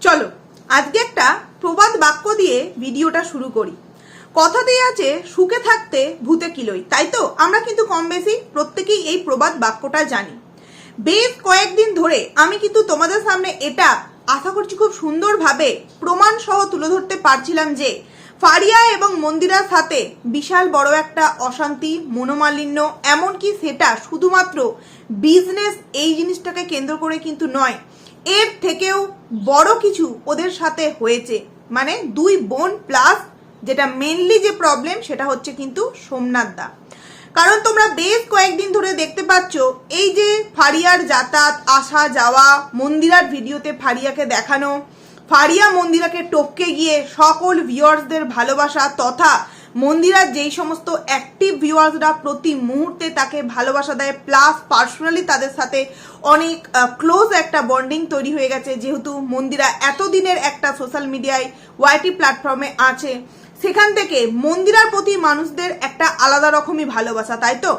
চলো, আজকে একটা প্রবাদ বাক্য দিয়ে ভিডিওটা শুরু করি। কথাতেই আছে, সুখে থাকতে ভূতে কিলোই। তাই তো? আমরা কিন্তু কম বেশি প্রত্যেকেই এই প্রবাদ বাক্যটা জানি। বেশ কয়েকদিন ধরে আমি কিন্তু তোমাদের সামনে এটা আশা করছি খুব সুন্দরভাবে প্রমাণ সহ তুলে ধরতে পারছিলাম যে ফারিয়া এবং মন্দিরার সাথে বিশাল বড় একটা অশান্তি, মনোমালিন্য, এমনকি সেটা শুধুমাত্র বিজনেস এই জিনিসটাকে কেন্দ্র করে কিন্তু নয় এর থেকেও বড় কিছু ওদের সাথে হয়েছে। মানে দুই বোন প্লাস যেটা মেনলি যে প্রবলেম সেটা হচ্ছে কিন্তু সোমনাথ দা। কারণ তোমরা বেশ কয়েকদিন ধরে দেখতে পাচ্ছ, এই যে ফারিয়ার যাতায়াত, আসা যাওয়া, মন্দিরার ভিডিওতে ফারিয়াকে দেখানো, ফারিয়া মন্দিরাকে টপকে গিয়ে সকল ভিউয়ার্সদের ভালোবাসা তথা মন্দিরার যেই সমস্ত অ্যাক্টিভ ভিউয়ার্সরা প্রতি মুহূর্তে তাকে ভালোবাসা দেয় প্লাস পার্সোনালি তাদের সাথে অনেক ক্লোজ একটা বন্ডিং তৈরি হয়ে গেছে, যেহেতু মন্দিরা এতদিনের একটা সোশ্যাল মিডিয়ায় ওয়াইটি প্ল্যাটফর্মে আছে, সেখান থেকে মন্দিরার প্রতি মানুষদের একটা আলাদা রকমই ভালোবাসা, তাই তো?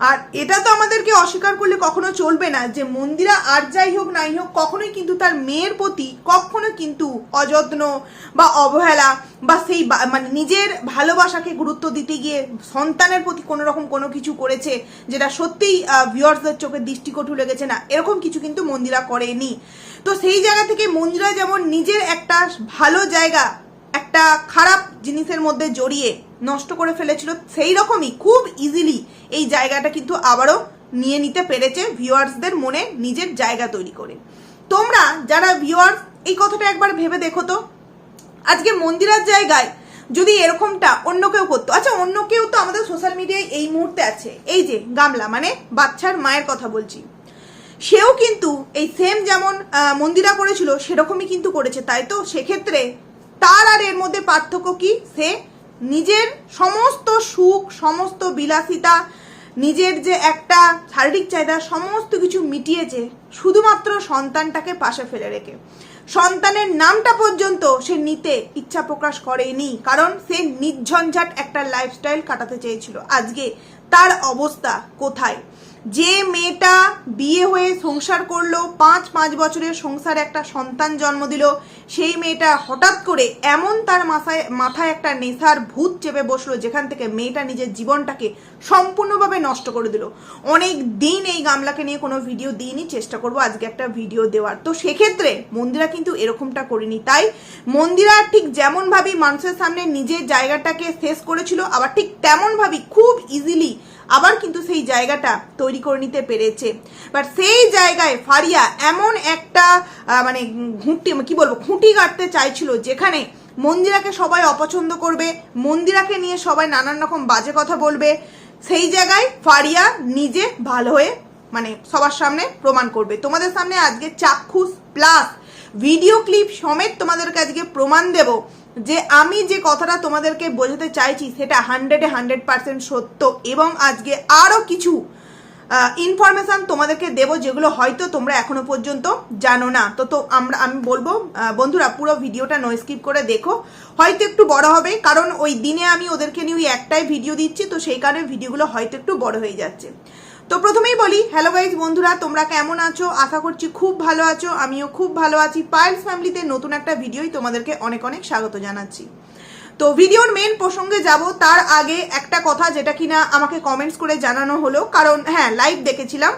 আর এটা তো আমাদেরকে অস্বীকার করলে কখনো চলবে না যে মন্দিরা আর যাই হোক নাই হোক, কখনোই কিন্তু তার মেয়ের প্রতি কখনো কিন্তু অযত্ন বা অবহেলা বা সেই মানে নিজের ভালোবাসাকে গুরুত্ব দিতে গিয়ে সন্তানের প্রতি কোনো রকম কোনো কিছু করেছে যেটা সত্যিই ভিউয়ার্সদের চোখে দৃষ্টিকটু লেগেছে না। এরকম কিছু কিন্তু মন্দিরা করেনি। তো সেই জায়গা থেকে মন্দিরা যেমন নিজের একটা ভালো জায়গা, একটা খারাপ জিনিসের মধ্যে জড়িয়ে নষ্ট করে ফেলেছিল, সেই রকমই খুব ইজিলি এই জায়গাটা কিন্তু আবারও নিয়ে নিতে পেরেছে ভিউয়ার্সদের মনে নিজের জায়গা তৈরি করে। তোমরা যারা ভিউয়ার্স, এই কথাটা একবার ভেবে দেখো তো। আজকে মন্দিরার জায়গায় যদি এরকমটা অন্য কেউ করতো আচ্ছা অন্য কেউ তো আমাদের সোশ্যাল মিডিয়ায় এই মুহূর্তে আছে। এই যে, গামলা মানে বাচ্চার মায়ের কথা বলছি। সেও কিন্তু এই সেম যেমন মন্দিরা করেছিল, সেরকমই কিন্তু করেছে, তাই তো? সেক্ষেত্রে তার আর এর মধ্যে পার্থক্য কি? সে নিজের সমস্ত সুখ, সমস্ত বিলাসিতা নিজের যে একটা শারীরিক চাহিদা সমস্ত কিছু মিটিয়েছে, শুধুমাত্র সন্তানটাকে পাশে ফেলে রেখে। সন্তানের নামটা পর্যন্ত সে নিতে ইচ্ছা প্রকাশ করেনি, কারণ সে নির্ঝঞ্ঝাট একটা লাইফস্টাইল কাটাতে চেয়েছিল। আজকে তার অবস্থা কোথায়? যে মেয়েটা বিয়ে হয়ে সংসার করল, পাঁচ পাঁচ বছরের সংসারে একটা সন্তান জন্ম দিল, সেই মেয়েটা হঠাৎ করে এমন তার মাথায় মাথায় একটা নেশার ভূত চেপে বসল, যেখান থেকে মেয়েটা নিজের জীবনটাকে সম্পূর্ণভাবে নষ্ট করে দিল। অনেক দিন এই গামলাকে নিয়ে কোনো ভিডিও দিইনি, চেষ্টা করব আজকে একটা ভিডিও দেওয়ার। তো সেক্ষেত্রে মন্দিরা কিন্তু এরকমটা করিনি। তাই মন্দিরা ঠিক যেমনভাবেই মানুষের সামনে নিজের জায়গাটাকে শেষ করেছিল, আবার ঠিক তেমনভাবেই খুব ইজিলি আবার কিন্তু সেই জায়গাটা তৈরি করে নিতে পেরেছে। বাট সেই জায়গায় ফারিয়া এমন একটা মানে ঘুঁটি, কি বলব, খুঁটি কাটতে চাইছিল যেখানে মন্দিরাকে সবাই অপছন্দ করবে, মন্দিরাকে নিয়ে সবাই নানান রকম বাজে কথা বলবে, সেই জায়গায় ফারিয়া নিজে ভালো হয়ে মানে সবার সামনে প্রমাণ করবে। তোমাদের সামনে আজকে চাক্ষুষ প্লাস ভিডিও ক্লিপ সমেত তোমাদেরকে আজকে প্রমাণ দেব যে আমি যে কথাটা তোমাদেরকে বোঝাতে চাইছি সেটা হান্ড্রেডে হান্ড্রেড পার্সেন্ট সত্য এবং আজকে আরও কিছু ইনফরমেশন তোমাদেরকে দেবো যেগুলো হয়তো তোমরা এখনও পর্যন্ত জানো না। তো তো আমরা, আমি বলব বন্ধুরা পুরো ভিডিওটা নো স্কিপ করে দেখো। হয়তো একটু বড় হবে, কারণ ওই দিনে আমি ওদেরকে নিয়ে ওই একটাই ভিডিও দিচ্ছি, তো সেই কারণে ভিডিওগুলো হয়তো একটু বড় হয়ে যাচ্ছে। তো প্রথমেই বলি হ্যালো গাইজ বন্ধুরা, তোমরা কেমন আছো? আশা করছি খুব ভালো আছো, আমিও খুব ভালো আছি। পায়েলস ফ্যামিলিতে নতুন একটা ভিডিওই তোমাদেরকে অনেক অনেক স্বাগত জানাচ্ছি। তো ভিডিওর মেন প্রসঙ্গে যাব, তার আগে একটা কথা যেটা কিনা আমাকে কমেন্টস করে জানানো হলো, কারণ হ্যাঁ লাইভ দেখেছিলাম।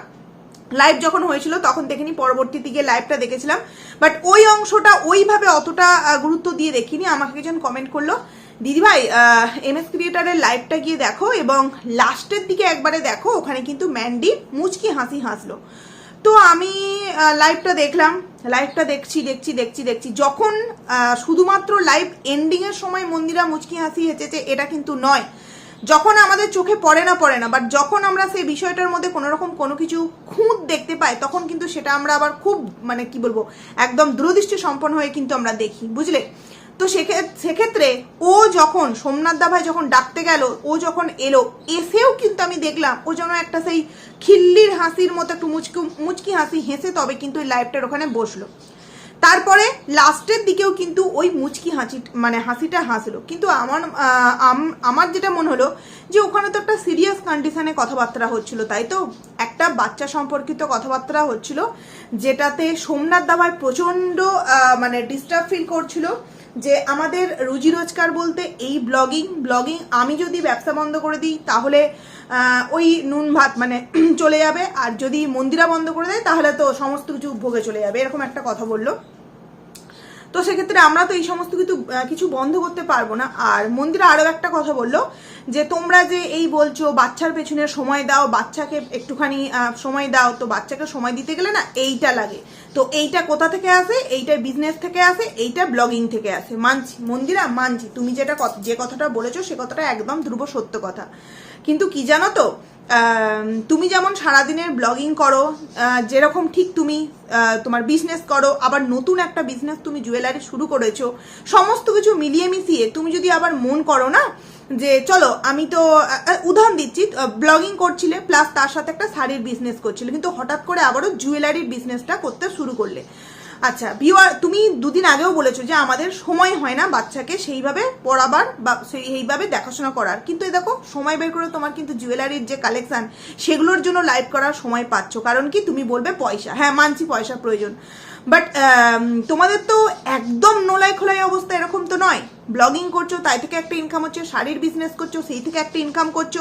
লাইভ যখন হয়েছিল, তখন দেখিনি, পরবর্তী দিকে লাইভটা দেখেছিলাম। বাট ওই অংশটা ওইভাবে অতটা গুরুত্ব দিয়ে দেখিনি, আমাকে একজন কমেন্ট করল। দিদিভাই এম এস ক্রিয়েটারের লাইভটা গিয়ে দেখো এবং লাস্টের দিকে একবারে দেখো, ওখানে কিন্তু ম্যান্ডি মুচকি হাসি হাসলো। তো আমি লাইভটা দেখলাম লাইভটা দেখছি দেখছি দেখছি দেখছি। যখন শুধুমাত্র লাইভ এন্ডিংয়ের সময় মন্দিরা মুচকি হাসি হেঁচেছে এটা কিন্তু নয়। যখন আমাদের চোখে পড়ে না পড়ে না বাট যখন আমরা সেই বিষয়টার মধ্যে কোনো রকম কোনো কিছু খুঁত দেখতে পাই, তখন কিন্তু সেটা আমরা আবার খুব মানে কি বলব, একদম দূরদৃষ্টি সম্পন্ন হয়ে কিন্তু আমরা দেখি, বুঝলে? তো সেক্ষে- সেক্ষেত্রে ও যখন, সোমনাথ দা ভাই যখন ডাকতে গেল, ও যখন এলো, এসেও কিন্তু আমি দেখলাম, ও যেন একটা সেই খিল্লির হাসির মতো একটু মুচকি মুচকি হাসি হেসে তবে কিন্তু ওই লাইভটার ওখানে বসল। তারপরে লাস্টের দিকেও কিন্তু ওই মুচকি হাসি মানে হাসিটা হাসলো। কিন্তু আমার আমার যেটা মনে হলো যে ওখানে তো একটা সিরিয়াস কন্ডিশনে কথাবার্তা হচ্ছিল, তাই তো? একটা বাচ্চা সম্পর্কিত কথাবার্তা হচ্ছিল, যেটাতে সোমনাথ দাভাই প্রচণ্ড মানে ডিস্টার্ব ফিল করছিল। যে আমাদের রুজি রোজগার বলতে এই ব্লগিং ব্লগিং আমি যদি ব্যবসা বন্ধ করে দিই, তাহলে ওই নুন ভাত মানে চলে যাবে। আর যদি মন্দিরা বন্ধ করে দেয়, তাহলে তো সমস্ত কিছু ভোগে চলে যাবে। এরকম একটা কথা বলল। তো সেক্ষেত্রে আমরা তো এই সমস্ত কিছু কিছু বন্ধ করতে পারব না। আর মন্দিরে আরও একটা কথা বলল যে, তোমরা যে এই বলছো বাচ্চার পেছনে সময় দাও, বাচ্চাকে একটুখানি সময় দাও, তো বাচ্চাকে সময় দিতে গেলে না এইটা লাগে। তো এইটা কোথা থেকে আসে? এইটা বিজনেস থেকে আসে, এইটা ব্লগিং থেকে আসে। মানছি, মন্দিরা, মানছি। তুমি যেটা যে কথাটা বলেছ, সে কথাটা একদম ধ্রুব সত্য কথা। কিন্তু কি জানো তো তুমি যেমন সারাদিনের ব্লগিং করো যেরকম ঠিক তুমি তোমার বিজনেস করো, আবার নতুন একটা বিজনেস তুমি জুয়েলারি শুরু করেছ, সমস্ত কিছু মিলিয়ে মিশিয়ে তুমি যদি আবার মন করো না, যে চলো আমি তো উদাহরণ দিচ্ছি ব্লগিং করছিলে প্লাস তার সাথে একটা শাড়ির বিজনেস করছিলে, কিন্তু হঠাৎ করে আবারও জুয়েলারির বিজনেসটা করতে শুরু করলে। আচ্ছা ভিওয়ার তুমি দুদিন আগেও বলেছ যে আমাদের সময় হয় না বাচ্চাকে সেইভাবে পড়াবার বা সেই- সেইভাবে দেখাশোনা করার। কিন্তু এই দেখো, সময় বের করে তোমার কিন্তু জুয়েলারির যে কালেকশান সেগুলোর জন্য লাইভ করার সময় পাচ্ছ। কারণ কি, তুমি বলবে পয়সা। হ্যাঁ মানছি পয়সা প্রয়োজন। বাট তোমাদের তো একদম নোলাই খোলাই অবস্থা এরকম তো নয়। ব্লগিং করছ, তাই থেকে একটা ইনকাম হচ্ছে, শাড়ির বিজনেস করছ, সেই থেকে একটা ইনকাম করছ।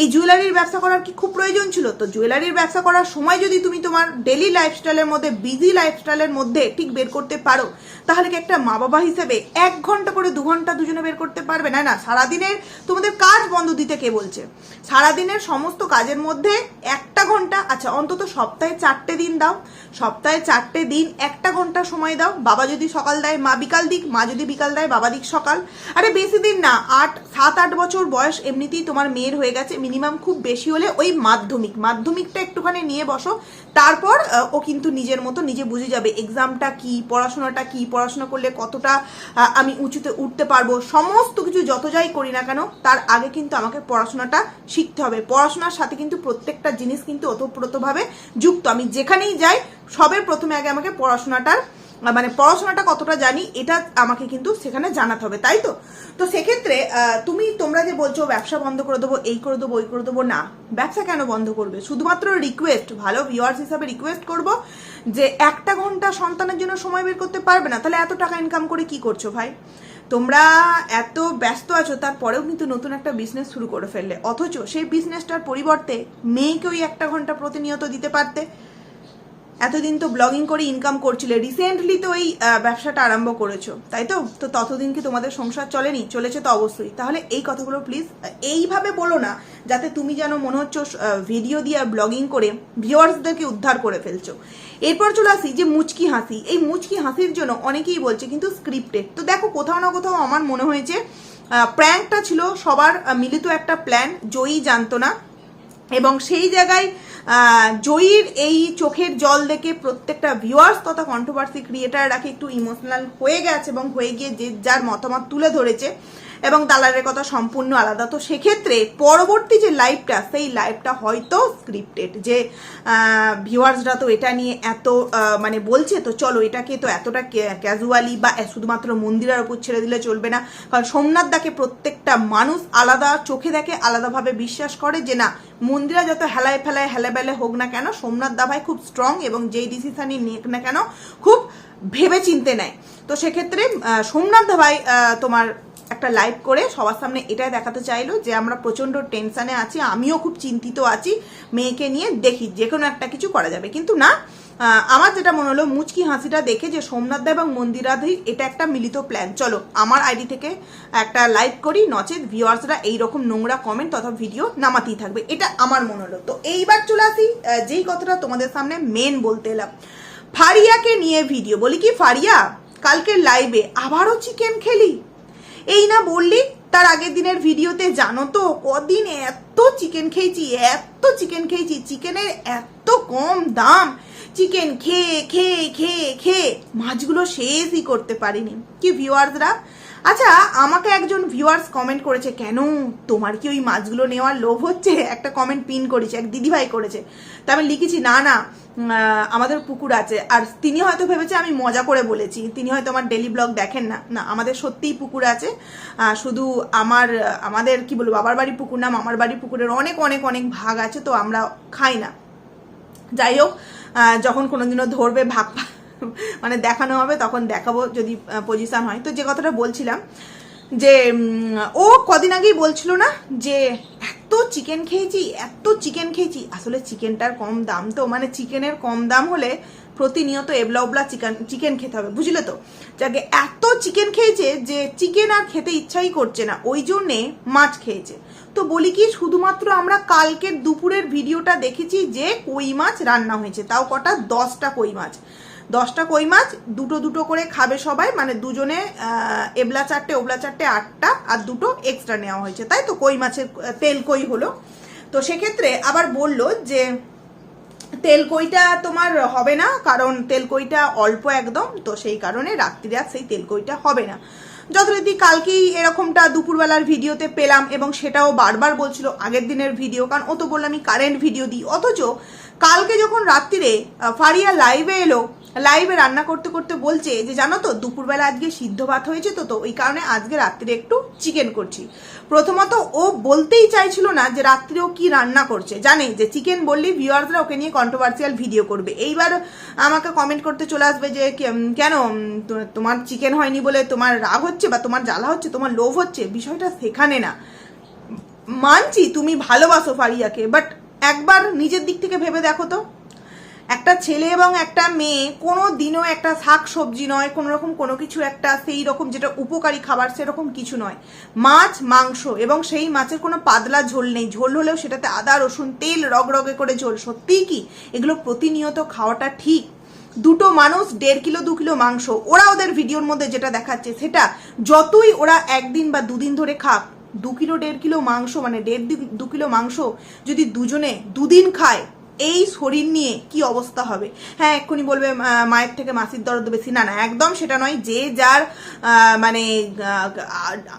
এই জুয়েলারির ব্যবসা করার কি খুব প্রয়োজন ছিল? তো জুয়েলারির ব্যবসা করার সময় যদি তুমি তোমার ডেলি লাইফস্টাইলের মধ্যে বিজি লাইফস্টাইলের মধ্যে ঠিক বের করতে পারো, তাহলে কি একটা মা বাবা হিসেবে এক ঘণ্টা করে দু ঘণ্টা দুজনে বের করতে পারবে? না না, সারাদিনের তোমাদের কাজ বন্ধ দিতে কে বলছে? সারাদিনের সমস্ত কাজের মধ্যে একটা ঘণ্টা আচ্ছা অন্তত সপ্তাহে চারটে দিন দাও। সপ্তাহে চারটে দিন একটা ঘণ্টা সময় দাও। বাবা যদি সকাল দেয়, মা বিকাল দিক, মা যদি বিকাল দেয়, বাবা দিক সকাল। আরে বেশি দিন না, আট, সাত, আট বছর বয়স এমনিতেই তোমার মেয়ের হয়ে গেছে। মিনিমাম খুব বেশি হলে ওই মাধ্যমিক, মাধ্যমিকটা একটুখানি নিয়ে বসো। তারপর ও কিন্তু নিজের মতো নিজে বুঝে যাবে এক্সামটা কি, পড়াশোনাটা কি, পড়াশোনা করলে কতটা আমি উঁচুতে উঠতে পারব। সমস্ত কিছু যত যাই করি না কেন, তার আগে কিন্তু আমাকে পড়াশোনাটা শিখতে হবে। পড়াশোনার সাথে কিন্তু প্রত্যেকটা জিনিস কিন্তু ওতপ্রোতভাবে যুক্ত। আমি যেখানেই যাই, সবের প্রথমে আগে আমাকে পড়াশোনাটার মানে পড়াশোনাটা কতটা জানি, এটা আমাকে কিন্তু সেখানে জানাতে হবে, তাই তো? তো সেক্ষেত্রে তুমি তোমরা যে বলছো ব্যবসা বন্ধ করে দেবো, এই করে দেবো, ওই করে দেবো, না। ব্যবসা কেন বন্ধ করবে? শুধুমাত্র রিকোয়েস্ট ভালো ভিওয়ার্স হিসাবে রিকোয়েস্ট করব যে একটা ঘণ্টা সন্তানের জন্য সময় বের করতে পারবে না, তাহলে এত টাকা ইনকাম করে কি করছ ভাই? তোমরা এত ব্যস্ত আছো, তারপরেও কিন্তু নতুন একটা বিজনেস শুরু করে ফেললে। অথচ সেই বিজনেসটার পরিবর্তে মেয়েকে ওই একটা ঘণ্টা প্রতিনিয়ত দিতে পারতে। এতদিন তো ব্লগিং করে ইনকাম করছিলে। রিসেন্টলি তো এই ব্যবসাটা আরম্ভ করেছ, তাই তো? তো ততদিন কি তোমাদের সংসার চলেনি? চলেছে তো অবশ্যই। তাহলে এই কথাগুলো প্লিজ এইভাবে বলো না, যাতে তুমি যেন মনে হচ্ছে ভিডিও দিয়ে আর ব্লগিং করে ভিউয়ার্সদেরকে উদ্ধার করে ফেলছো। এরপর চলে আসি যে মুচকি হাসি। এই মুচকি হাসির জন্য অনেকেই বলছে, কিন্তু স্ক্রিপ্টেড তো দেখো, কোথাও না কোথাও আমার মনে হয়েছে প্র্যাঙ্কটা ছিল সবার মিলিত একটা প্ল্যান জয়ী জানতো না। এবং সেই জায়গায় জয়ীর এই চোখের জল দেখে প্রত্যেকটা ভিউয়ার্স তথা কন্ট্রোভার্সি ক্রিয়েটাররা একটু ইমোশনাল হয়ে গেছে এবং হয়ে গিয়ে যে যার মতামত তুলে ধরেছে এবং দালালের কথা সম্পূর্ণ আলাদা। তো সেক্ষেত্রে পরবর্তী যে লাইভটা সেই লাইভটা হয়তো স্ক্রিপ্টেড যে ভিউয়ার্সরা তো এটা নিয়ে এত মানে বলছে, তো চলো এটাকে তো এতটা ক্যাজুয়ালি বা শুধুমাত্র মন্দিরের ওপর ছেড়ে দিলে চলবে না। কারণ সোমনাথ দাকে প্রত্যেকটা মানুষ আলাদা চোখে দেখে, আলাদাভাবে বিশ্বাস করে যে না, মন্দিরা যত হেলায় ফেলায় হেলে বেলে হোক না কেন, সোমনাথ দা ভাই খুব স্ট্রং এবং যেই ডিসিশনই নিক না কেন, খুব ভেবে চিনতে নেয়। তো সেক্ষেত্রে সোমনাথ ভাই তোমার একটা লাইভ করে সবার সামনে এটাই দেখাতে চাইলো যে আমরা প্রচণ্ড টেনশনে আছি, আমিও খুব চিন্তিত আছি, মেয়েকে নিয়ে দেখি, যে কোনো একটা কিছু করা যাবে। কিন্তু না আমার যেটা মনে হলো, মুচকি হাসিটা দেখে যে সোমনাথ দা এবং মন্দিরাধি, এটা একটা মিলিত প্ল্যান চলো, আমার আইডি থেকে একটা লাইভ করি, নচেত ভিউয়ার্সরা এইরকম নোংরা কমেন্ট তথা ভিডিও নামাতেই থাকবে। এটা আমার মনে হলো। তো এইবার চলে আসি যেই কথাটা তোমাদের সামনে মেন বলতে এলাম। ফারিয়াকে নিয়ে ভিডিও বলি কি ফারিয়া? কালকে লাইভে আবারও চিকেন খেলি? এই না বললি তার আগের দিনের ভিডিওতে জানো তো? কদিন এত চিকেন খেয়েছি, এত চিকেন খেয়েছি চিকেনের এত কম দাম। চিকেন খেয়ে খেয়ে খেয়ে খেয়ে, মাছগুলো শেষই করতে পারিনি। কি ভিউয়ার্সরা আচ্ছা আমাকে একজন ভিউয়ার্স কমেন্ট করেছে, কেন? তোমার কি ওই মাছগুলো নেওয়ার লোভ হচ্ছে? একটা কমেন্ট পিন করেছে, এক দিদিভাই করেছে। তা আমি লিখেছি, না না আমাদের পুকুর আছে। আর তিনি হয়তো ভেবেছে আমি মজা করে বলেছি। তিনি হয়তো আমার ডেলি ব্লগ দেখেন না। না, আমাদের সত্যিই পুকুর আছে। শুধু আমার, আমাদের, কি বলব, বাবার বাড়ি পুকুর না, মামার বাড়ি পুকুরের অনেক অনেক অনেক ভাগ আছে, তো আমরা খাই না। যাই হোক যখন কোনোদিনও ধরবে, ভাগ পা- মানে দেখানো হবে, তখন দেখাবো যদি পজিশন হয়। তো যে কথাটা বলছিলাম, যে ও কদিন আগেই বলছিল না যে, এত চিকেন খেয়েছি, এত চিকেন খেয়েছি। আসলে চিকেনটার কম দাম তো মানে চিকেনের কম দাম হলে প্রতিনিয়ত এবলা ওবলা চিকেন চিকেন খেতে হবে, বুঝলে তো? যাকে এত চিকেন খেয়েছে যে চিকেন আর খেতে ইচ্ছাই করছে না, ওই জন্যে মাছ খেয়েছে। তো বলি কি, শুধুমাত্র আমরা কালকের দুপুরের ভিডিওটা দেখেছি যে কই মাছ রান্না হয়েছে, তাও কটা দশটা কই মাছ। দশটা কই মাছ, দুটো দুটো করে খাবে সবাই মানে দুজনে এবলা চারটে, ওবলা চারটে, আটটা, আর দুটো এক্সট্রা নেওয়া হয়েছে। তাই তো কই মাছের তেল কই হলো? তো সেক্ষেত্রে আবার বলল যে, তেল কইটা তোমার হবে না, কারণ তেল কইটা অল্প একদম, তো সেই কারণে রাত্রিরে আর সেই তেল কইটা হবে না। যথারীতি কালকেই এরকমটা দুপুরবেলার ভিডিওতে পেলাম, এবং সেটাও বারবার বলছিল আগের দিনের ভিডিও, কারণ ও তো বললাম আমি কারেন্ট ভিডিও দিই। অথচ কালকে যখন রাত্রিরে ফারিয়া লাইভে এলো লাইভে রান্না করতে করতে বলছে যে, জানো তো, দুপুরবেলা আজকে সিদ্ধ ভাত হয়েছে তো তো ওই কারণে আজকে রাত্রে একটু চিকেন করছি। প্রথমত ও বলতেই চাইছিল না যে, রাত্রে ও কি রান্না করছে? জানে যে চিকেন বললেই ভিউয়ার্সরা ওকে নিয়ে কন্ট্রোভার্সিয়াল ভিডিও করবে। এইবার আমাকে কমেন্ট করতে চলে আসবে যে কেন তোমার চিকেন হয়নি বলে তোমার রাগ হচ্ছে বা তোমার জ্বালা হচ্ছে, তোমার লোভ হচ্ছে? বিষয়টা সেখানে না। মানছি তুমি ভালোবাসো ফারিয়াকে বাট একবার নিজের দিক থেকে ভেবে দেখো তো। একটা ছেলে এবং একটা মেয়ে, কোনো দিনও একটা শাক সবজি নয়, কোনো রকম কোনো কিছু একটা সেই রকম যেটা উপকারী খাবার সেরকম কিছু নয়। মাছ, মাংস এবং সেই মাছের কোনো পাতলা ঝোল নেই। ঝোল হলেও সেটাতে আদা, রসুন, তেল রগরগে করে ঝোল। সত্যিই কি? এগুলো প্রতিনিয়ত খাওয়াটা ঠিক। দুটো মানুষ, দেড় কিলো, দু কিলো মাংস, ওরা ওদের ভিডিওর মধ্যে যেটা দেখাচ্ছে সেটা যতই ওরা একদিন বা দুদিন ধরে খাক, দু কিলো, দেড় কিলো মাংস মানে দেড় দু কিলো মাংস যদি দুজনে দুদিন খায় এই শরীর নিয়ে কি অবস্থা হবে? হ্যাঁ এক্ষুনি বলবে মায়ের থেকে মাসির দরদ বেশি। না না, একদম সেটা নয়। যে যার মানে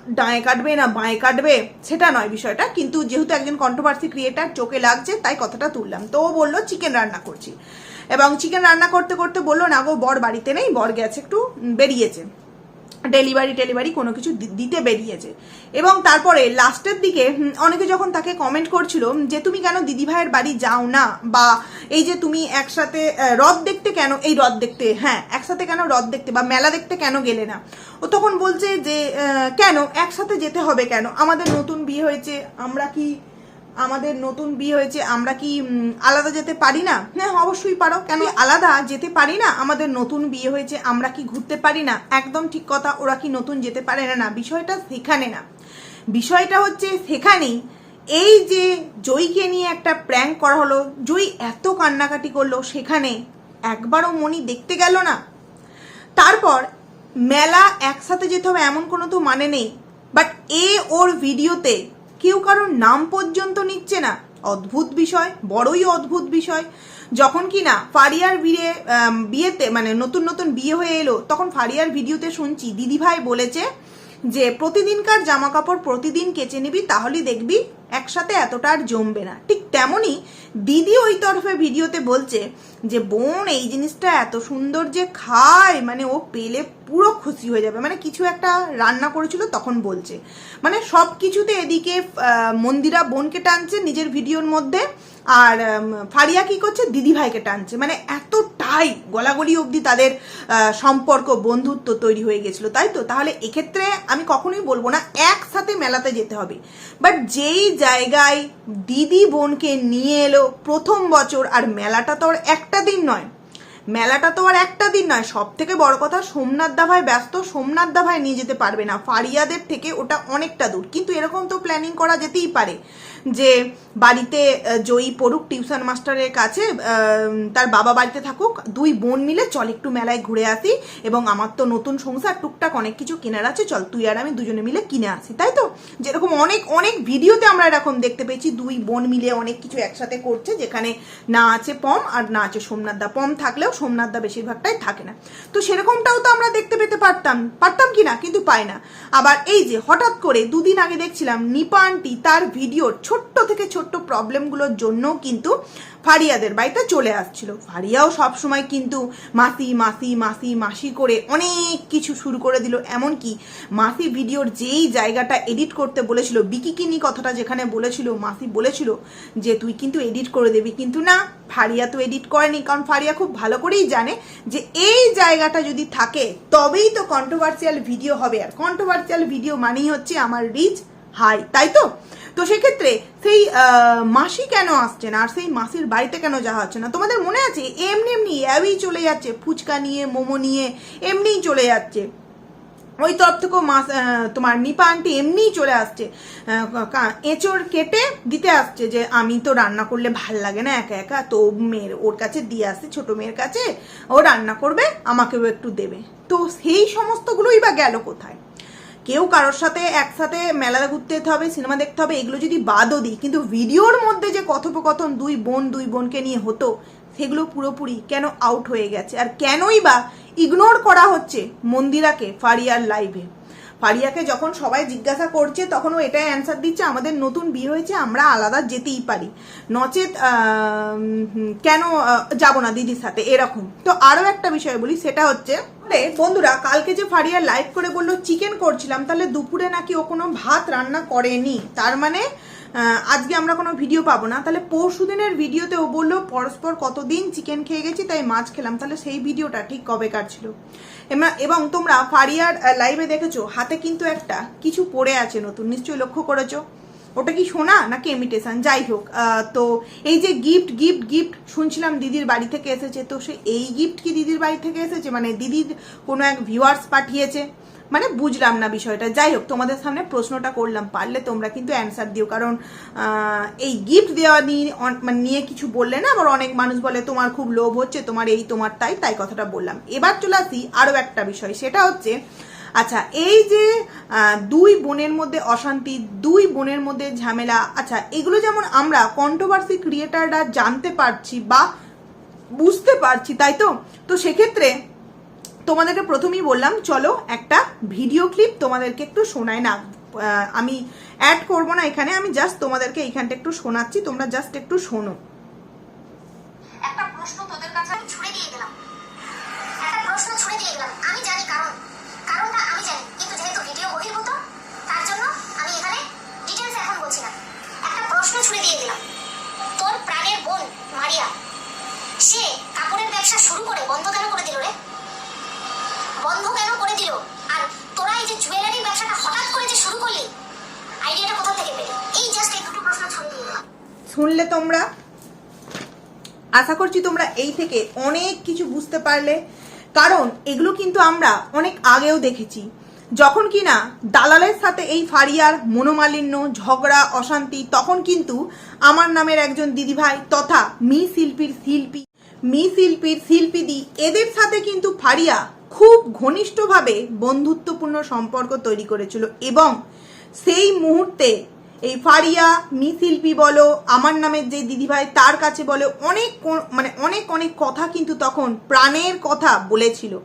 ডাঁয়ে কাটবে না বাঁয়ে কাটবে, সেটা নয় বিষয়টা। কিন্তু যেহেতু একজন কন্ট্রোভার্সি ক্রিয়েটার চোখে লাগছে, তাই কথাটা তুললাম। তো ও বলল চিকেন রান্না করছি। এবং চিকেন রান্না করতে করতে বলল, না গো, বর বাড়িতে নেই, বর গেছে একটু বেরিয়েছে। ডেলিভারি টেলিভারি কোনো কিছু দিতে বেরিয়েছে। এবং তারপরে লাস্টের দিকে অনেকে যখন তাকে কমেন্ট করছিল যে, তুমি কেন দিদিভাইয়ের বাড়ি যাও না? বা এই যে তুমি একসাথে হ্রদ দেখতে কেন, এই হ্রদ দেখতে হ্যাঁ একসাথে কেন হ্রদ দেখতে বা মেলা দেখতে কেন গেলে না? ও তখন বলছে যে কেন? একসাথে যেতে হবে কেন? আমাদের নতুন বিয়ে হয়েছে, আমরা কি আমাদের নতুন বিয়ে হয়েছে, আমরা কি আলাদা যেতে পারি না? হ্যাঁ অবশ্যই পারো। কেন আলাদা যেতে পারি না? আমাদের নতুন বিয়ে হয়েছে, আমরা কি ঘুরতে পারি না? একদম ঠিক কথা, ওরা কি নতুন যেতে পারে না না। বিষয়টা সেখানে না। বিষয়টা হচ্ছে সেখানেই এই যে জয়ীকে নিয়ে একটা প্র্যাঙ্ক করা হলো, জয় এত কান্নাকাটি করল, সেখানে একবারও মনি দেখতে গেল না। তারপর মেলা একসাথে যেতে হবে এমন কোনো তো মানে নেই। বাট এ ওর ভিডিওতে কেউ কারোর নাম পর্যন্ত নিচ্ছে না। অদ্ভুত বিষয়, বড়ই অদ্ভুত বিষয়। যখন কি না ফারিয়ার বিয়ে বিয়েতে মানে নতুন নতুন বিয়ে হয়ে এলো, তখন ফারিয়ার ভিডিওতে শুনছি, দিদিভাই বলেছে যে, প্রতিদিনকার জামা কাপড় প্রতিদিন কেচে নিবি, তাহলেই দেখবি একসাথে এতটা আর জমবে না। ঠিক তেমনই দিদি ওই তরফে ভিডিওতে বলছে যে, বোন, এই জিনিসটা এত সুন্দর যে খায় মানে ও পেলে পুরো খুশি হয়ে যাবে। মানে কিছু একটা রান্না করেছিল তখন বলছে। মানে সব কিছুতে এদিকে মন্দিরা বোনকে টানছে নিজের ভিডিওর মধ্যে। আর ফারিয়া কি করছে? দিদি ভাইকে টানছে। মানে এতটাই গলাগলি অবধি তাদের সম্পর্ক, বন্ধুত্ব তৈরি হয়ে গেছিল, তাই তো? তাহলে এক্ষেত্রে আমি কখনোই বলব না, একসাথে মেলাতে যেতে হবে। বাট যেই জায়গায় দিদি বোনকে নিয়ে এলো প্রথম বছর, আর মেলাটা তো আর একটা দিন নয়, মেলাটা তো আর একটা দিন নয় সব থেকে বড় কথা সোমনাথ দাভাই ব্যস্ত, সোমনাথ দাভাই নিয়ে যেতে পারবে না, ফারিয়াদের থেকে ওটা অনেকটা দূর। কিন্তু এরকম তো প্ল্যানিং করা যেতেই পারে। যে বাড়িতে জয়ী পড়ুক, টিউশন মাস্টারের কাছে তার বাবা বাড়িতে থাকুক, দুই বোন মিলে চল একটু মেলায় ঘুরে আসি এবং আমার তো নতুন সংসার, টুকটাক অনেক কিছু কেনার আছে, চল তুই আর আমি দুজনে মিলে কিনে আসি, তাই তো? যেরকম অনেক অনেক ভিডিওতে আমরা এরকম দেখতে পেয়েছি, দুই বোন মিলে অনেক কিছু একসাথে করছে, যেখানে না আছে পম আর না আছে সোমনাথ দা। পম থাকলেও সোমনাথ দা বেশিরভাগটাই থাকে না। তো সেরকমটাও তো আমরা দেখতে পেতে পারতাম পারতাম কি না কিন্তু পাই না। আবার এই যে হঠাৎ করে দুদিন আগে দেখছিলাম নিপা আন্টি তার ভিডিওর ছোট্ট থেকে ছোট্ট প্রবলেমগুলোর জন্য কিন্তু ফারিয়াদের বাড়িতে চলে আসছিল। ফারিয়াও সব সময় কিন্তু মাসি মাসি মাসি মাসি করে অনেক কিছু শুরু করে দিল। এমনকি মাসি ভিডিওর যেই জায়গাটা এডিট করতে বলেছিল বিকিকিনি কথাটা যেখানে বলেছিল, মাসি বলেছিল যে, তুই কিন্তু এডিট করে দিবি। কিন্তু না, ফারিয়া তো এডিট করেনি। কারণ ফারিয়া খুব ভালো করেই জানে যে, এই জায়গাটা যদি থাকে, তবেই তো কন্ট্রোভার্সিয়াল ভিডিও হবে। আর কন্ট্রোভার্সিয়াল ভিডিও মানেই হচ্ছে আমার রিচ হাই তাই তো? তো সেক্ষেত্রে সেই মাসি কেন আসছে না আর সেই মাসির বাড়িতে কেন যাওয়া হচ্ছে না? তোমাদের মনে আছে? এমনি এমনি অ্যাবই চলে যাচ্ছে, ফুচকা নিয়ে, মোমো নিয়ে, এমনিই চলে যাচ্ছে। ওই তরফ থেকেও মাস তোমার নিপা আন্টি এমনিই চলে আসছে। এঁচড় কেটে দিতে আসছে যে, আমি তো রান্না করলে ভালো লাগে না একা একা, তো মেয়ের, ওর কাছে দিয়ে আসছে, ছোট মেয়ের কাছে। ও রান্না করবে, আমাকেও একটু দেবে। তো সেই সমস্তগুলোই বা গেল কোথায়? কেউ কারোর সাথে একসাথে মেলা ঘুরতে যেতে হবে, সিনেমা দেখতে হবে, এগুলো যদি বাদও দিই, কিন্তু ভিডিওর মধ্যে যে কথোপকথন দুই বোন দুই বোনকে নিয়ে হতো, সেগুলো পুরোপুরি কেন আউট হয়ে গেছে? আর কেনই বা ইগনোর করা হচ্ছে মন্দিরাকে, ফারিয়ার লাইভে ফারিয়াকে যখন সবাই জিজ্ঞাসা করছে, তখন ও এটাই অ্যান্সার দিচ্ছে, আমাদের নতুন বিয়ে হয়েছে, আমরা আলাদা যেতেই পারি। নচেত কেন যাব না দিদির সাথে? এরকম। তো আরও একটা বিষয় বলি, সেটা হচ্ছে বন্ধুরা, কালকে যে ফারিয়া লাইভ করে বলল, চিকেন করছিলাম, তাহলে দুপুরে নাকি ও কোনো ভাত রান্না করেনি? তার মানে আজকে আমরা কোনো ভিডিও পাবো না। তাহলে পরশু দিনের ভিডিওতে ও বলল, পরস্পর কতদিন চিকেন খেয়ে গেছি, তাই মাছ খেলাম। তাহলে সেই ভিডিওটা ঠিক কবেকার ছিল? এবং তোমরা ফারিয়ার লাইভে দেখেছ, হাতে কিন্তু একটা, কিছু পড়ে আছে নতুন, নিশ্চয়ই লক্ষ্য করেছ। ওটা কি সোনা নাকি এমিটেশন যাই হোক তো এই যে গিফট গিফট গিফট শুনছিলাম দিদির বাড়ি থেকে এসেছে, তো সে এই গিফট কি দিদির বাড়ি থেকে এসেছে? মানে দিদির কোনো এক ভিউয়ার্স পাঠিয়েছে। মানে বুঝলাম না বিষয়টা। যাই হোক, তোমাদের সামনে প্রশ্নটা করলাম, পারলে তোমরা কিন্তু অ্যান্সার দিও, কারণ এই গিফট দেওয়া নিয়ে মানে নিয়ে কিছু বললে না, আবার অনেক মানুষ বলে, তোমার খুব লোভ হচ্ছে, তোমার এই, তোমার তাই তাই কথাটা বললাম। এবার চলে আসি আরও একটা বিষয়, সেটা হচ্ছে আচ্ছা এই যে দুই বোনের মধ্যে অশান্তি, দুই বোনের মধ্যে ঝামেলা আচ্ছা এগুলো যেমন আমরা কন্ট্রোভার্সি ক্রিয়েটাররা জানতে পারছি বা বুঝতে পারছি, তাই তো? তো সেক্ষেত্রে তোমাদেরকে প্রথমেই বললাম, চলো একটা ভিডিও ক্লিপ তোমাদেরকে একটু শোনায় না আমি অ্যাড করব না এখানে, আমি জাস্ট তোমাদেরকে এইখানটা একটু শোনাচ্ছি, তোমরা জাস্ট একটু শোনো। শুনলে তোমরা? আশা করছি তোমরা এই থেকে অনেক কিছু বুঝতে পারলে। কারণ এগুলো কিন্তু আমরা অনেক আগেও দেখেছি। যখন কিনা দালালের সাথে এই ফারিয়ার মনোমালিন্য, ঝগড়া, অশান্তি, তখন কিন্তু আমার নামের একজন দিদিভাই তথা মি শিল্পীর শিল্পী, মি শিল্পীর শিল্পীদি, এদের সাথে কিন্তু ফারিয়া খুব ঘনিষ্ঠভাবে বন্ধুত্বপূর্ণ সম্পর্ক তৈরি করেছিল এবং সেই মুহূর্তে এই ফারিয়া, মি শিল্পী বলো, আমার নামের যে দিদিভাই, তার কাছে বলো অনেক মানে অনেক অনেক কথা কিন্তু তখন প্রাণের কথা বলেছিল।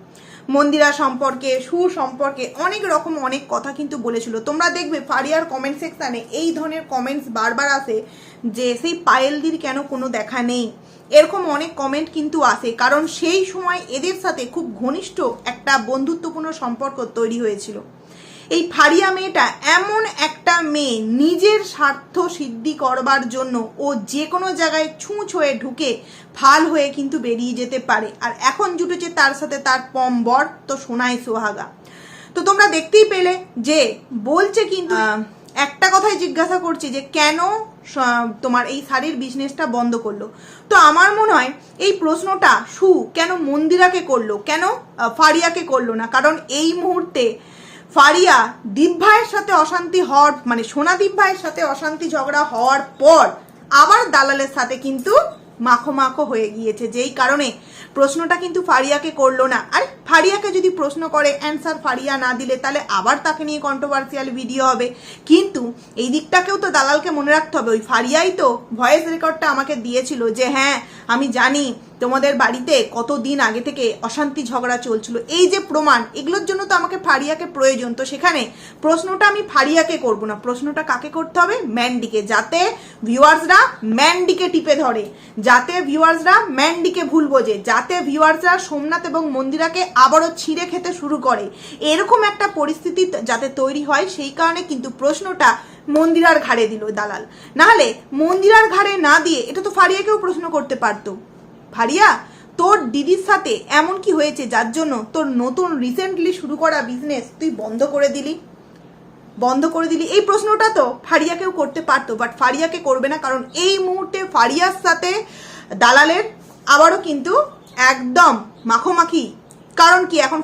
মন্দিরা সম্পর্কে, সুর সম্পর্কে অনেক রকম অনেক কথা কিন্তু বলেছিল। তোমরা দেখবে ফারিয়ার কমেন্ট সেকশানে এই ধরনের কমেন্টস বারবার আসে যে সেই পায়েলদির কেন কোনো দেখা নেই? এরকম অনেক কমেন্ট কিন্তু আসে। কারণ সেই সময় এদের সাথে খুব ঘনিষ্ঠ একটা বন্ধুত্বপূর্ণ সম্পর্ক তৈরি হয়েছিল। এই ফারিয়া মেয়েটা এমন একটা মেয়ে নিজের স্বার্থ সিদ্ধি করবার জন্য ও যে কোনো জায়গায় ছুঁচ হয়ে ঢুকে ফাল হয়ে কিন্তু বেরিয়ে যেতে পারে। আর এখন জুটেছে তার সাথে তার পম বর তো সোনাই সোহাগা। তো তোমরা দেখতেই পেলে যে বলছে কিন্তু একটা কথাই জিজ্ঞাসা করছি যে কেন তোমার এই শাড়ির বিজনেসটা বন্ধ করল? তো আমার মনে হয় এই প্রশ্নটা সু কেন মন্দিরাকে করল? কেন ফারিয়াকে করল না? কারণ এই মুহূর্তে ফারিয়া দীপ ভাইয়ের সাথে অশান্তি হওয়ার মানে সোনা দীপ ভাইয়ের সাথে অশান্তি ঝগড়া হওয়ার পর আবার দালালের সাথে কিন্তু মাখো মাখো হয়ে গিয়েছে। যেই কারণে প্রশ্নটা কিন্তু ফারিয়াকে করল না। আরে, ফারিয়াকে যদি প্রশ্ন করে, অ্যান্সার ফারিয়া না দিলে তাহলে আবার তাকে নিয়ে কন্ট্রোভার্সিয়াল ভিডিও হবে। কিন্তু এই দিকটাকেও তো দালালকে মনে রাখতে হবে। ওই ফারিয়াই তো ভয়েস রেকর্ডটা আমাকে দিয়েছিল যে হ্যাঁ আমি জানি তোমাদের বাড়িতে কতদিন আগে থেকে অশান্তি ঝগড়া চলছিল? এই যে প্রমাণ, এগুলোর জন্য তো আমাকে ফারিয়াকে প্রয়োজন। তো সেখানে প্রশ্নটা আমি ফারিয়াকে করব না। প্রশ্নটা কাকে করতে হবে? ম্যান্ডিকে, যাতে ভিউয়ার্সরা ম্যান্ডিকে টিপে ধরে, যাতে ভিউয়ার্সরা ম্যান্ডিকে ভুল বোঝে, যাতে ভিউয়ার্সরা সোমনাথ এবং মন্দিরাকে আবারও ছিঁড়ে খেতে শুরু করে। এরকম একটা পরিস্থিতি যাতে তৈরি হয়, সেই কারণে কিন্তু প্রশ্নটা মন্দিরার ঘাড়ে দিল দালাল। নাহলে মন্দিরার ঘাড়ে না দিয়ে, এটা তো ফারিয়াকেও প্রশ্ন করতে পারতো। ফারিয়া তোর দিদির সাথে এমন কি হয়েছে যার জন্য তোর নতুন রিসেন্টলি শুরু করা বিজনেস তুই বন্ধ করে দিলি? বন্ধ করে দিলি? এই প্রশ্নটা তো ফারিয়াকেও করতে পারতো বাট ফারিয়াকে করবে না কারণ এই মুহূর্তে ফারিয়ার সাথে দালালের আবারও কিন্তু একদম মাখোমাখি। কারণ কি? এখন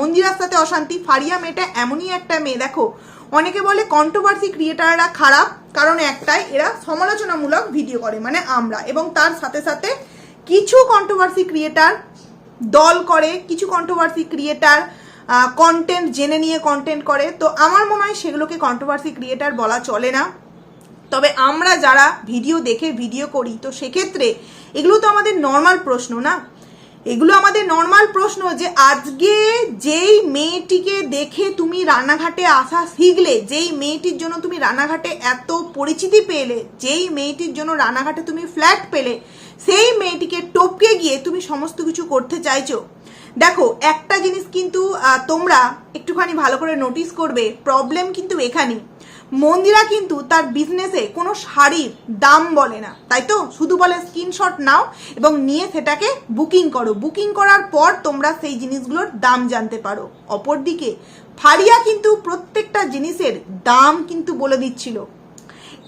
মন্দিরার সাথে অশান্তি, ফারিয়া মেয়েটা এমনই একটা মেয়ে। দেখো, অনেকে বলে কন্ট্রোভার্সি ক্রিয়েটাররা খারাপ, কারণ একটাই, এরা সমালোচনামূলক ভিডিও করে মানে আমরা। এবং তার সাথে সাথে কিছু কন্ট্রোভার্সি ক্রিয়েটার দল করে, কিছু কন্ট্রোভার্সি ক্রিয়েটার কন্টেন্ট জেনে নিয়ে কন্টেন্ট করে। তো আমার মনে হয় সেগুলোকে কন্ট্রোভার্সি ক্রিয়েটার বলা চলে না। তবে আমরা যারা ভিডিও দেখে ভিডিও করি, তো সেক্ষেত্রে এগুলো তো আমাদের নর্মাল প্রশ্ন না? এগুলো আমাদের নর্মাল প্রশ্ন যে আজকে যেই মেয়েটিকে দেখে তুমি রানাঘাটে আসা শিখলে, যেই মেয়েটির জন্য তুমি রানাঘাটে এত পরিচিতি পেলে, যেই মেয়েটির জন্য রানাঘাটে তুমি ফ্ল্যাট পেলে সেই মেয়েটিকে টপকে গিয়ে তুমি সমস্ত কিছু করতে চাইছো। দেখো, একটা জিনিস কিন্তু তোমরা একটুখানি ভালো করে নোটিস করবে প্রবলেম কিন্তু এখানেই মন্দিরা কিন্তু তার বিজনেসে কোনো শাড়ির দাম বলে না, তাই তো? শুধু বলে স্ক্রিনশট নাও এবং নিয়ে সেটাকে বুকিং করো। বুকিং করার পর তোমরা সেই জিনিসগুলোর দাম জানতে পারো। অপরদিকে, ফারিয়া কিন্তু প্রত্যেকটা জিনিসের দাম কিন্তু বলে দিচ্ছিল।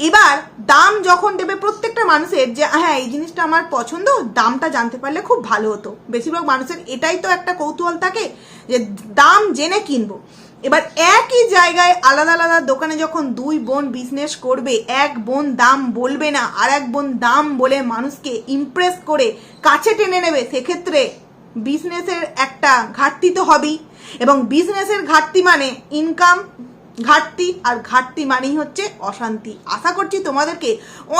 এবার দাম যখন দেবে প্রত্যেকটা মানুষের যে হ্যাঁ এই জিনিসটা আমার পছন্দ, দামটা জানতে পারলে খুব ভালো হতো। বেশিরভাগ মানুষের এটাই তো একটা কৌতূহল থাকে যে, দাম জেনে কিনবো। এবার একই জায়গায় আলাদা আলাদা দোকানে যখন দুই বোন বিজনেস করবে, এক বোন দাম বলবে না, আর এক বোন দাম বলে মানুষকে ইমপ্রেস করে কাছে টেনে নেবে, সেক্ষেত্রে বিজনেসের একটা ঘাটতি তো হবেই। এবং বিজনেসের ঘাটতি মানে ইনকাম ঘাটতি, আর ঘাটতি মানেই হচ্ছে অশান্তি। আশা করছি তোমাদেরকে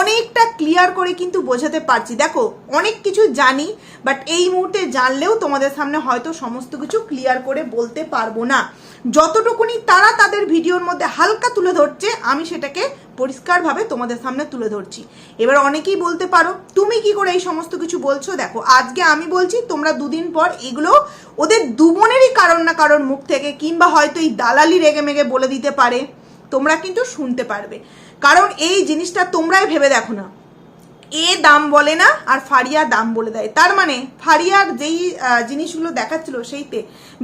অনেকটা ক্লিয়ার করে কিন্তু বোঝাতে পারছি। দেখো, অনেক কিছু জানি বাট এই মুহূর্তে জানলেও তোমাদের সামনে হয়তো সমস্ত কিছু ক্লিয়ার করে বলতে পারব না। যতটুকুনি তারা তাদের ভিডিওর মধ্যে হালকা তুলে ধরছে, আমি সেটাকে পরিষ্কারভাবে তোমাদের সামনে তুলে ধরছি। এবার অনেকেই বলতে পারো, তুমি কি করে এই সমস্ত কিছু বলছো? দেখো, আজকে আমি বলছি, তোমরা দুদিন পর এগুলো ওদের দুবোনেরই কারণ না কারণ মুখ থেকে কিংবা হয়তো এই দালালি রেগে মেগে বলে দিতে পারে, তোমরা কিন্তু শুনতে পারবে। কারণ এই জিনিসটা তোমরাই ভেবে দেখো না। এ দাম বলে না আর ফারিয়া দাম বলে দেয়। তার মানে ফারিয়ার যেই জিনিসগুলো দেখাচ্ছিল সেইতে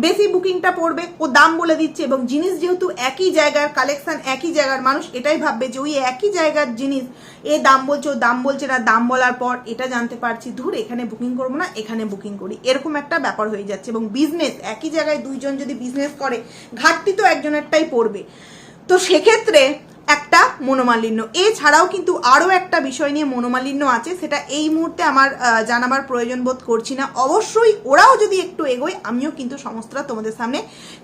বেশি বুকিংটা পড়বে, ও দাম বলে দিচ্ছে এবং জিনিস যেহেতু একই জায়গার কালেকশন একই জায়গার, মানুষ এটাই ভাববে যে ওই একই জায়গার জিনিস এ দাম বলছে, ও দাম বলছে না, দাম বলার পর এটা জানতে পারছি, ধুর এখানে বুকিং করব না, এখানে বুকিং করি। এরকম একটা ব্যাপার হয়ে যাচ্ছে এবং বিজনেস একই জায়গায় দুইজন যদি বিজনেস করে, ঘাটতি তো একজনেরটাই পড়বে। তো সেক্ষেত্রে একটা মনোমালিন্য। এছাড়াও কিন্তু আরও একটা বিষয় নিয়ে মনোমালিন্য আছে, সেটা এই মুহূর্তে আমার জানাবার প্রয়োজন বোধ করছি না। অবশ্যই ওরাও যদি একটু এগোয়, আমিও কিন্তু সমস্তটা তোমাদের সামনে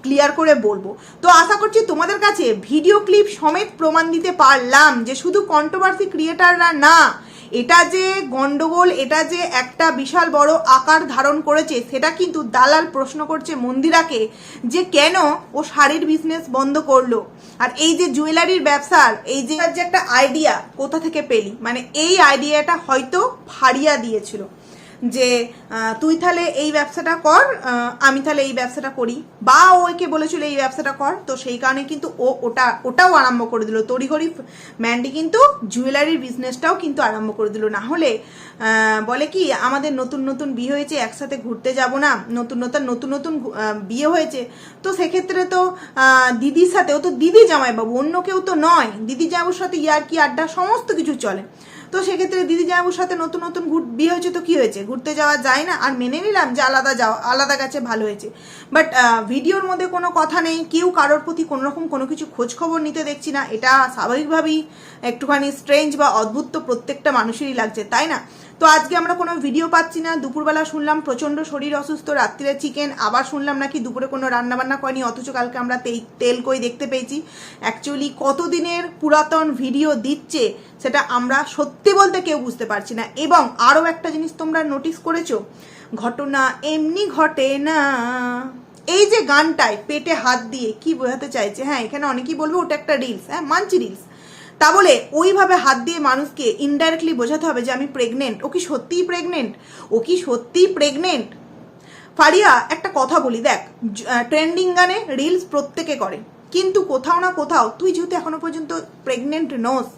ক্লিয়ার করে বলব। তো আশা করছি তোমাদের কাছে ভিডিও ক্লিপ সমেত প্রমাণ দিতে পারলাম যে শুধু কন্ট্রোভার্সি ক্রিয়েটাররা না এটা যে গন্ডগোল, এটা যে একটা বিশাল বড় আকার ধারণ করেছে, সেটা কিন্তু দালাল প্রশ্ন করছে মন্দিরাকে যে কেন ও শাড়ির বিজনেস বন্ধ করল। আর এই যে জুয়েলারির ব্যবসার, এই যে একটা আইডিয়া কোথা থেকে পেলি? মানে এই আইডিয়াটা হয়তো ফাড়িয়া দিয়েছিল। যে তুই তাহলে এই ব্যবসাটা কর আমি তাহলে এই ব্যবসাটা করি। বা ও একে বলেছিল এই ব্যবসাটা কর। তো সেই কারণে কিন্তু ও ওটা, ওটাও আরম্ভ করে দিল। তড়িঘড়ি ম্যান্ডি কিন্তু জুয়েলারির বিজনেসটাও কিন্তু আরম্ভ করে দিল। না হলে বলে কি, আমাদের নতুন নতুন বিয়ে হয়েছে, একসাথে ঘুরতে যাব না, নতুন নতুন নতুন নতুন বিয়ে হয়েছে। তো সেক্ষেত্রে তো দিদির সাথে, ও তো দিদি জামাইবাবু, অন্য কেউ তো নয়। দিদি জামাইবাবুর সাথে ইয়ার্কি, আড্ডা, সমস্ত কিছু চলে। তো সেক্ষেত্রে দিদি জামাইবাবুর সাথে নতুন নতুন বিয়ে হয়েছে তো কি হয়েছে? ঘুরতে যাওয়া যায় না? আর মেনে নিলাম যে আলাদা যাওয়া, আলাদা গাছে ভালো হয়েছে। বাট ভিডিওর মধ্যে কোনো কথা নেই। কেউ কারোর প্রতি কোনোরকম কোনো কিছু খোঁজখবর নিতে দেখছি না। এটা স্বাভাবিকভাবেই একটুখানি স্ট্রেঞ্জ বা অদ্ভুত তো প্রত্যেকটা মানুষেরই লাগছে, তাই না? তো আজকে আমরা কোনো ভিডিও পাচ্ছি না। দুপুরবেলা শুনলাম প্রচণ্ড শরীর অসুস্থ, রাত্রিরে চিকেন আবার শুনলাম নাকি দুপুরে কোনো রান্নাবান্না করেনি, অথচ কালকে আমরা তেল কই দেখতে পেয়েছি। অ্যাকচুয়ালি কতদিনের পুরাতন ভিডিও দিচ্ছে সেটা আমরা সত্যি বলতে কেউ বুঝতে পারছি না। এবং আরও একটা জিনিস তোমরা নোটিস করেছ, ঘটনা এমনি ঘটে না। এই যে গানটায় পেটে হাত দিয়ে কি বোঝাতে চাইছে? হ্যাঁ এখানে অনেকেই বলবে ওটা একটা রিলস হ্যাঁ মানছি রিলস তা বলে ওইভাবে হাত দিয়ে মানুষকে ইনডাইরেক্টলি বোঝাতে হবে যে আমি প্রেগনেন্ট ও কি সত্যিই প্রেগনেন্ট ও কি সত্যিই প্রেগনেন্ট ফারিয়া, একটা কথা বলি, দেখ ট্রেন্ডিং গানে রিলস প্রত্যেকে করে। কিন্তু কোথাও না কোথাও, তুই যেহেতু এখনও পর্যন্ত প্রেগনেন্ট নোস,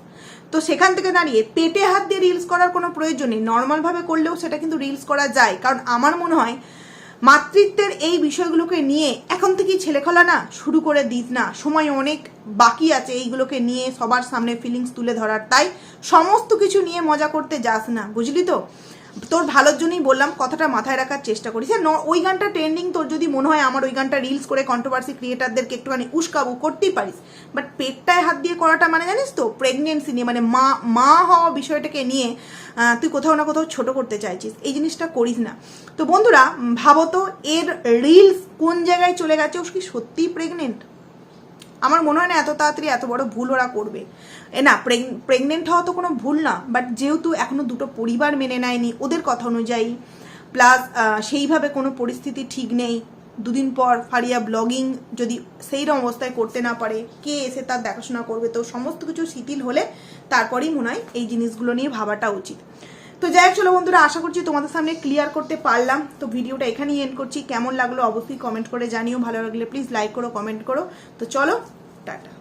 তো সেখান থেকে দাঁড়িয়ে পেটে হাত দিয়ে রিলস করার কোনো প্রয়োজন নেই। নর্মালভাবে করলেও সেটা কিন্তু রিলস করা যায়। কারণ আমার মনে হয় মাতৃত্বের এই বিষয়গুলোকে নিয়ে এখন থেকেই ছেলেখেলা না শুরু করে দিস না। সময় অনেক বাকি আছে এইগুলোকে নিয়ে সবার সামনে ফিলিংস তুলে ধরার। তাই সমস্ত কিছু নিয়ে মজা করতে যাস না, বুঝলি তো? তোর ভালোর জন্যই বললাম কথাটা মাথায় রাখার চেষ্টা করিস। হ্যাঁ, ওই গানটা ট্রেন্ডিং তোর যদি মনে হয় আমার ওই গানটা রিলস করে কন্ট্রোভার্সি ক্রিয়েটারদেরকে একটুখানি উস্কাবু করতেই পারিস। বাট পেটটায় হাত দিয়ে করাটা মানে জানিস তো প্রেগনেন্সি নিয়ে মানে মা মা হওয়া বিষয়টাকে নিয়ে তুই কোথাও না কোথাও ছোট করতে চাইছিস। এই জিনিসটা করিস না। তো বন্ধুরা উম, ভাবো তো এর রিলস কোন জায়গায় চলে গেছে? ও কি সত্যিই প্রেগনেন্ট আমার মনে হয় না এত তাড়াতাড়ি এত বড় ভুল ওরা করবে। এ না প্রেগনেন্ট হওয়া তো কোনো ভুল না বাট যেহেতু এখনও দুটো পরিবার মেনে নেয়নি, ওদের কথা অনুযায়ী প্লাস সেইভাবে কোনো পরিস্থিতি ঠিক নেই, দুদিন পর ফারিয়া ব্লগিং যদি সেইরকম অবস্থায় করতে না পারে, কে এসে তার দেখাশোনা করবে, তো সমস্ত কিছু শিথিল হলে তারপরেই মনে হয় এই জিনিসগুলো নিয়ে ভাবাটা উচিত। তো যাই হোক, চলো বন্ধুরা, আশা করছি তোমাদের সামনে ক্লিয়ার করতে পারলাম। তো ভিডিওটা এখানেই এন্ড করছি। কেমন লাগল অবশ্যই কমেন্ট করে জানিও। ভালো লাগলে প্লিজ লাইক করো কমেন্ট করো। তো চলো, টাটা।